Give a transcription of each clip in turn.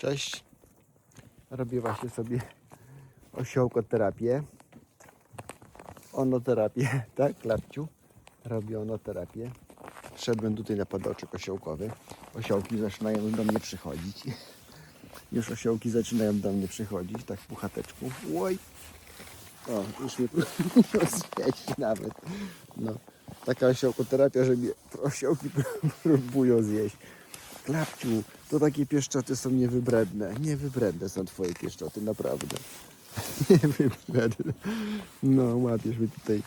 Cześć. Robię właśnie sobie osiołkoterapię. Onoterapię, tak, Klapciu? Robię onoterapię. Szedłem tutaj na padoczek osiołkowy. Osiołki zaczynają do mnie przychodzić. Już osiołki zaczynają do mnie przychodzić, tak puchateczku. Oj! O, już mnie zjeść nawet. No, taka osiołkoterapia, że mnie osiołki próbują zjeść. Klapciu, to takie pieszczoty są niewybredne. Niewybredne są twoje pieszczoty, naprawdę. Niewybredne. No, łapiesz mnie tutaj.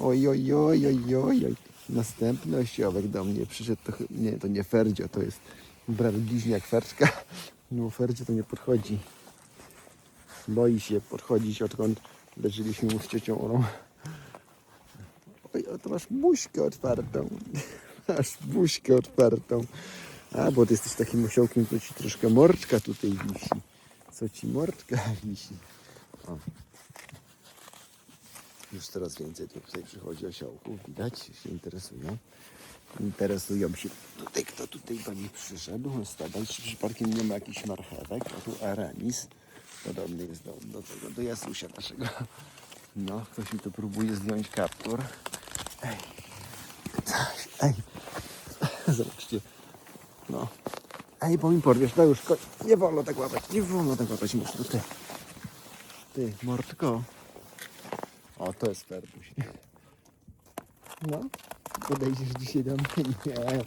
Oj, oj, oj, oj, oj, oj. Następny osiołek do mnie przyszedł. To, nie, to nie Ferdzio, to jest brat bliźniak Ferczka. No, Ferdzio to nie podchodzi. Boi się podchodzić, odkąd leżyliśmy mu z ciocią Olą. Oj, to masz buźkę otwartą. Masz buźkę otwartą. A, bo ty jesteś takim osiołkiem, co ci troszkę mordka tutaj wisi. Co ci mordka wisi. O. Już coraz więcej tutaj przychodzi osiołków, widać, się interesują. Interesują się tutaj, kto tutaj do nich przyszedł. Stada, czy przypadkiem nie ma jakichś marchewek. A tu Aramis. Podobny jest do, do tego, do Jasusia naszego. No, ktoś mi tu próbuje zdjąć kaptur. Ej. Ej. Zobaczcie. No. Ej, bo mi porwiesz, no już, nie wolno tak łapać, nie wolno tak łapać, muszę ty. Ty, mordko. O, to jest perbuś. No, podejdziesz dzisiaj do mnie? Nie.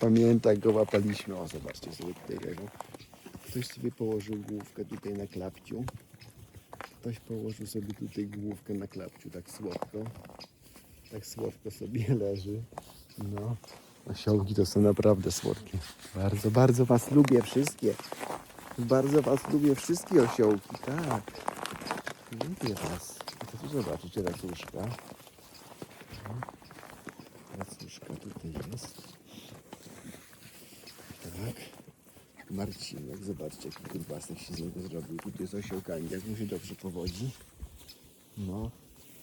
Pamiętam, go łapaliśmy. O, zobaczcie sobie tutaj leżą. Ktoś sobie położył główkę tutaj na klapciu. Ktoś położył sobie tutaj główkę na klapciu, tak słodko. Tak słodko sobie leży. No, osiołki to są naprawdę słodkie. Bardzo, bardzo Was lubię wszystkie. Bardzo Was lubię wszystkie osiołki, tak. Lubię Was. To tu zobaczycie racuszka. Racuszka tutaj jest. Tak. Marcinek, zobaczcie, jaki kiełbasek się z niego zrobił. Tutaj z osiołkami, jak mu się dobrze powodzi. No,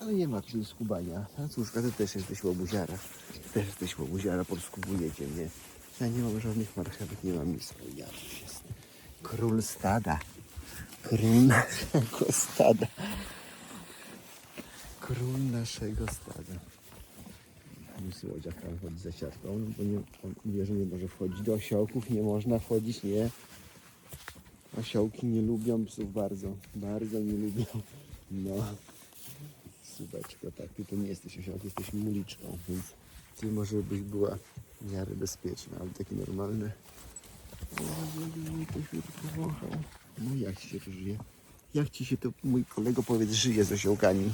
ale nie ma tu skubania. Racuszka, ty też jesteś łobuziara. Też jesteś łobuziara, podskubujecie mnie. Ja nie mam żadnych marchewek, nie mam nic. O, Ja jest król stada. Król naszego stada. Król naszego stada. Pani słodziaka chodzi za siatką, no bo nie, on wie, że nie może wchodzić do osiołków, nie można wchodzić, nie. Osiołki nie lubią psów bardzo, bardzo nie lubią. No, subeczko, tak, ty to nie jesteś osiołek, jesteś muliczką, więc ty może byś była w miarę bezpieczna, ale taki normalny. To. No jak ci się to żyje? Jak ci się to, mój kolego powiedz, żyje z osiołkami?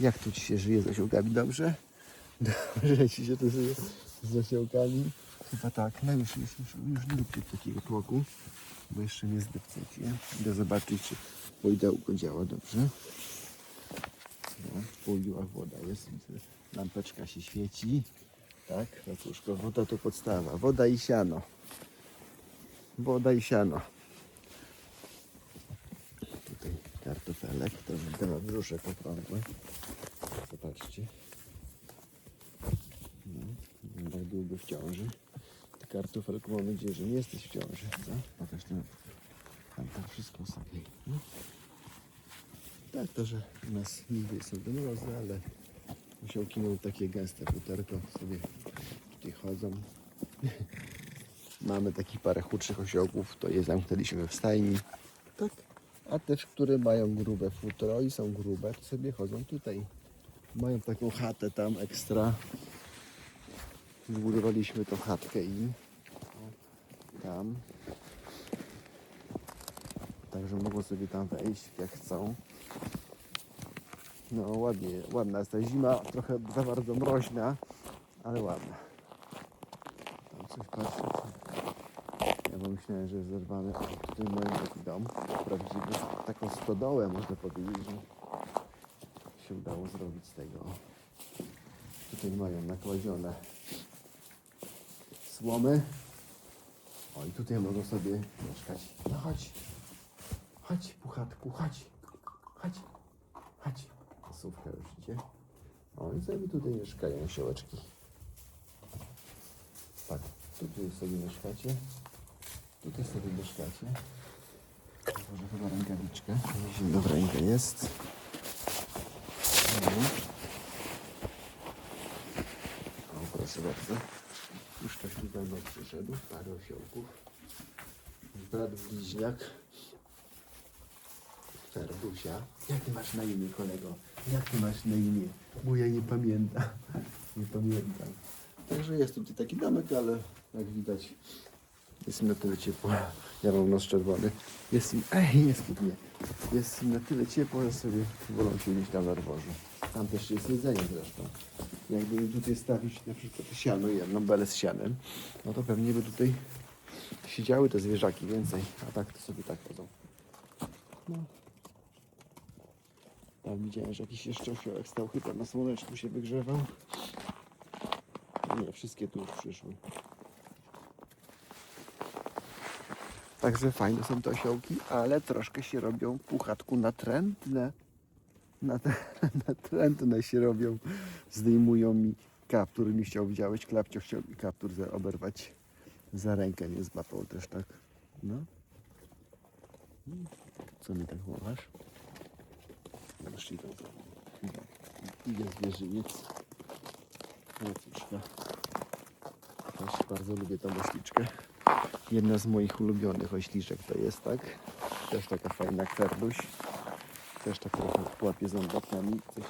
Jak tu ci się żyje z osiołkami? Dobrze? Dobrze ci się tu żyje z osiołkami? Chyba tak. No już, już, już, już nie róbcie takiego tłoku, bo jeszcze nie zdepcecie. Idę zobaczyć, czy pojdełko działa dobrze. No, w woda jest. Lampeczka się świeci. Tak, racuszko, woda to podstawa. Woda i siano. Woda i siano. Tutaj kartofelek, to dała brzuszek okrągły. Zobaczcie. No, nie tak długo w ciąży. Ty kartofelku mam nadzieję, że nie jesteś w ciąży, co? Pokaż tam. Tam, tam wszystko sobie. No. Tak, to, że u nas nigdy są te mrozy, ale osiołki mają takie gęste futerko, sobie tutaj chodzą. Mamy takich parę chudszych osiołków, to je zamknęliśmy w stajni. Tak. A też, które mają grube futro i są grube, to sobie chodzą tutaj. Mają taką chatę tam ekstra. Zbudowaliśmy tą chatkę. O, Tam. Także mogą sobie tam wejść jak chcą. No ładnie, ładna jest ta zima, trochę za bardzo mroźna, ale ładna. Tam coś patrzę. Ja bo myślałem, że jest zerwany. Mają taki dom prawdziwy. Taką stodołę można powiedzieć, że się udało zrobić z tego. Tutaj mają nakładzione słomy. O i tutaj mogą sobie mieszkać. No chodź. Chodź, puchatku. Chodź. Chodź. Słówka już idzie. O i sobie tutaj mieszkają siołeczki. Tak, tutaj sobie mieszkacie. Tutaj sobie mieszkacie. Może chyba rękawiczkę. Zimno w rękę jest. No. O, proszę bardzo. Już ktoś tutaj no przyszedł. Parę osiołków. Brat bliźniak. Ferdusia. Jak masz na imię, kolego? Jak masz na imię? Bo ja nie pamiętam. Nie pamiętam. Także jest tutaj taki domek, ale jak widać jest im na tyle ciepło. Ja mam nos czerwony. Jest im, ej, nie skup mnie. Jest im na tyle ciepło, że sobie wolą siedzieć tam na dworzu. Tam też jest jedzenie zresztą. Jakby tutaj stawić na przykład siano, jedną belę z sianem, no to pewnie by tutaj siedziały te zwierzaki więcej. A tak to sobie tak chodzą. No. Tam widziałem, że jakiś jeszcze osiołek stał chyba na słoneczku się wygrzewał. Nie, wszystkie tu przyszły. Także fajne są te osiołki, ale troszkę się robią puchatku natrętne. Nat- Natrętne się robią. Zdejmują mi kaptur. Nie chciał, widziałeś, klapcio chciał mi kaptur za- oberwać. Za rękę mnie złapał też tak. No. Co mi tak mną. Idzie zwierzyniec. Łacuszka. Też bardzo lubię tą ośliczkę. Jedna z moich ulubionych ośliczek to jest, tak? Też taka fajna karluś. Też tak trochę łapie zębatami, coś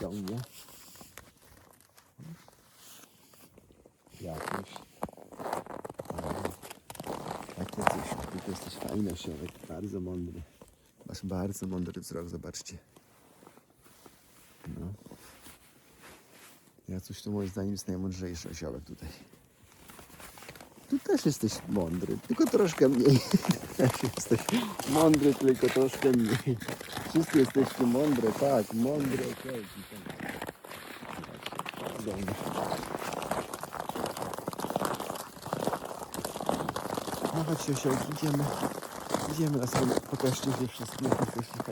ciągnie. Jakoś. Takie coś. Ty jesteś fajny osiołek, bardzo mądry. Masz bardzo mądry wzrok, zobaczcie. Jacuś to moim zdaniem jest najmądrzejszy osiołek tutaj. Tu też jesteś mądry, tylko troszkę mniej. Jesteś mądry, tylko troszkę mniej. Wszyscy jesteście mądre, tak, mądre osiołki. Tak. No chodźcie osiołki, idziemy. Idziemy na sobie, pokażcie się wszystkie, jesteście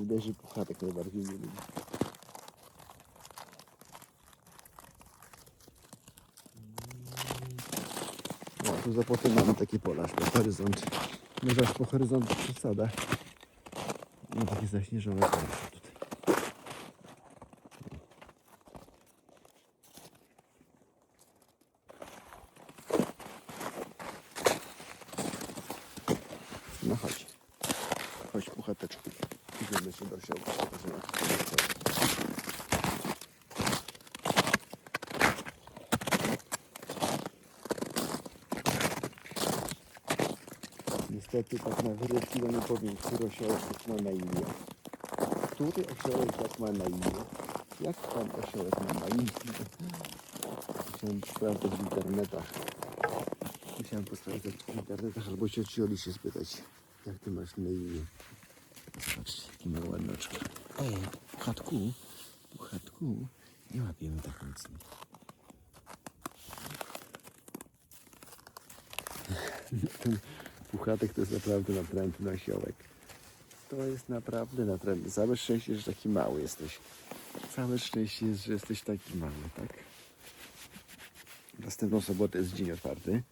wydaje, że puchatek najbardziej nie lubi. No, tu za potem mamy takie pola, aż po horyzont. Może aż po horyzont przesada. No takie zaśnieżone pola tutaj. No chodź. Chodź puchateczku. Idziemy się do osiołka. pokażemy, jak to jest osiołek. Niestety tak na wyrywki to nie powiem, który osiołek tak ma na imię. Który osiołek tak ma na imię? Jak pan osiołek ma na imię? Musiałem sprawdzać w internetach. Musiałem posprawdzać w internetach albo cioci Oli się spytać, jak ty masz na imię. Patrzcie, jaki ma ładnoczka. Ej, puchatku, puchatku, nie łapiemy tak mocno. Ten puchatek to jest naprawdę natrętny osiołek. To jest naprawdę natrętny. Całe szczęście, że taki mały jesteś. Całe szczęście jest, że jesteś taki mały, tak? Następną sobotę jest dzień otwarty.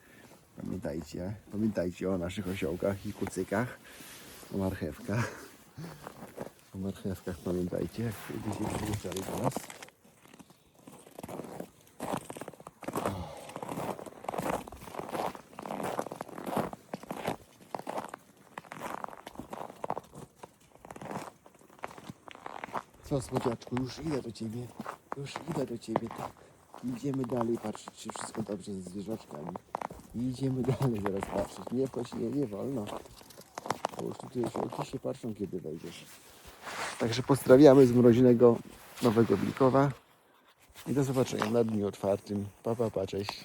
Pamiętajcie, pamiętajcie o naszych osiołkach i kucykach, o marchewkach. O marchewkach pamiętajcie, jak będziecie przyjeżdżali do nas. Co, słodziaczku, już idę do ciebie. Już idę do ciebie, tak. Idziemy dalej patrzeć, czy wszystko dobrze ze zwierzaczkami. Idziemy dalej zaraz patrzeć. Nie nie, nie wolno. Bo już tutaj się patrzą, kiedy wejdziesz. Także pozdrawiamy z mroźnego Nowego Wilkowa. I do zobaczenia na dniu otwartym. Pa, pa, pa, cześć.